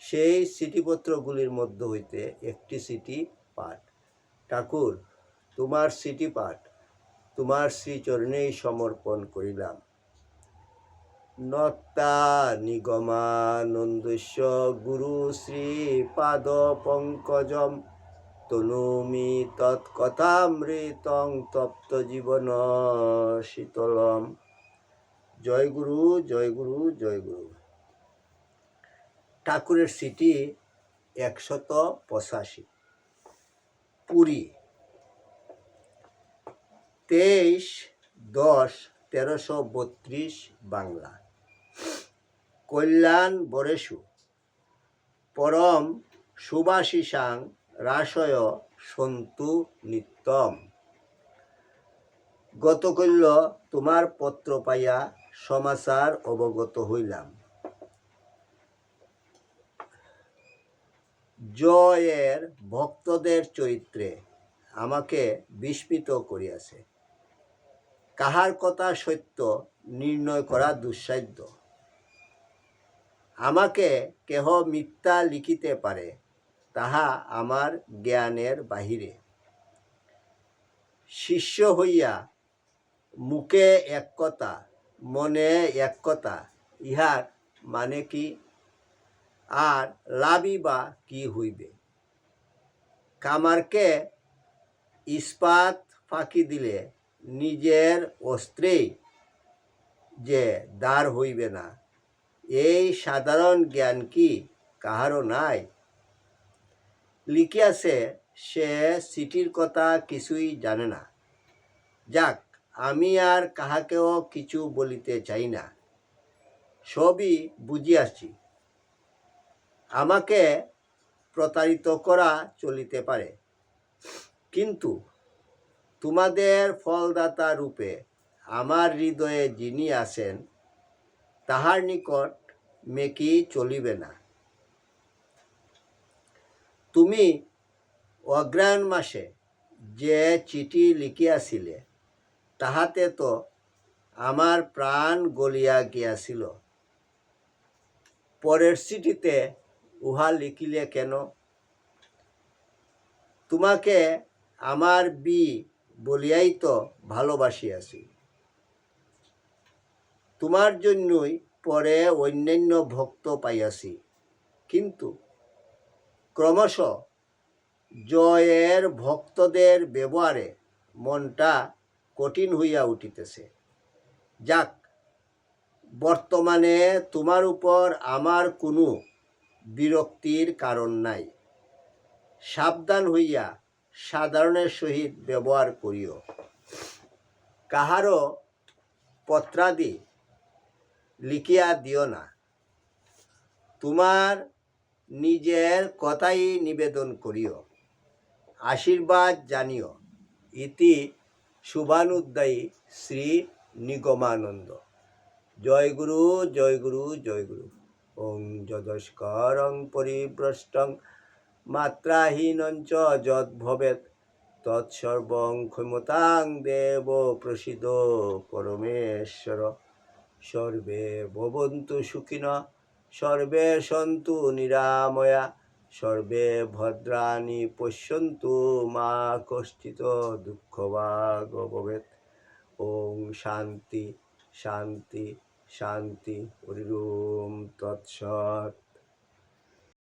সেই চিঠিপত্রগুলির মধ্য হইতে একটি সিটি পাঠ। ঠাকুর, তোমার সিটি পাঠ, তোমার শ্রীচরণেই সমর্পণ করিলাম। নত্তা নিগমানন্দস্য গুরু শ্রী পাদ পঙ্কজম, তনুমি তৎকথামৃতং তপ্ত জীবন শীতলম। জয় গুরু জয় গুরু জয় গুরু। ঠাকুরের সিটি একশত পঁচাশি। পুরী। তেইশ দশ তেরোশো বত্রিশ বাংলা। কল্যাণ বরেশু। পরম সুবাসিসাং রাসয় সন্তু নিত্যম। গতকল্য তোমার পত্র পাইয়া সমাচার অবগত হইলাম। জয়ের ভক্তদের চরিত্রে আমাকে বিস্মিত করিয়াছে। কাহার কথা সত্য নির্ণয় করা দুঃসাধ্য। আমাকে কেহ মিথ্যা লিখিতে পারে, তাহা আমার জ্ঞানের বাহিরে। শিষ্য হইয়া মুখে এক কথা, মনে এক কথা, ইহার মানে কি? আর লাভই বা কি হইবে? কামারকে ইস্পাত ফাঁকি দিলে নিজের অস্ত্রেই যে দাঁড় হইবে না, এই সাধারণ জ্ঞান কি কাহারও নাই? লিখিয়াছে, সে সিটির কথা কিছুই জানে না। যাক, আমি আর কাহাকেও কিছু বলিতে চাই না। সবই বুঝিয়াছি। আমাকে প্রতারিত করা চলিতে পারে। কিন্তু তোমাদের ফলদাতা রূপে আমার হৃদয়ে যিনি আছেন, তাহার নিকট মেকি চলিবে না। তুমি অগ্রায়ণ মাসে যে চিঠি লিখিয়াছিলে, তাহাতে তো আমার প্রাণ গলিয়া গিয়াছিল। পরের চিঠিতে উহা লিখিলে কেন? তোমাকে আমার বি বলিয়াই তো ভালোবাসিয়াছি। তোমার জন্যই পরে অন্যান্য ভক্ত পাইয়াছি। কিন্তু ক্রমশ জয়ের ভক্তদের ব্যবহারে মনটা কঠিন হইয়া উঠিতেছে। যাক, বর্তমানে তোমার উপর আমার কোনো বিরক্তির কারণ নাই। সাবধান হইয়া সাধারণের সহিত ব্যবহার করিও। কাহারও পত্রাদি লিখিয়া দিও না। তোমার নিজের কথাই নিবেদন করিও। আশীর্বাদ জানিও। ইতি শুভানুদ্দায়ী শ্রী নিগমানন্দ। জয় গুরু জয় গুরু জয় গুরু ওং যদস্করং পরিভ্রষ্টং মাত্রাহীনঞ্চ যদ ভবেত তৎসর্বং ক্ষমতাং দেব প্রসিদ পরমেশ্বর সর্বে ভবন্তু সুখিন সর্বে সন্তু নিরাময়া সর্বে ভদ্রাণি পশ্যন্তু মা কষ্টিত দুঃখ ভাগ ভবেত ওং শান্তি শান্তি শান্তি হরি ওম তৎসৎ।